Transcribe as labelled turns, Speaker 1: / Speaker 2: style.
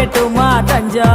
Speaker 1: வைக்கட்டுமா தஞ்சா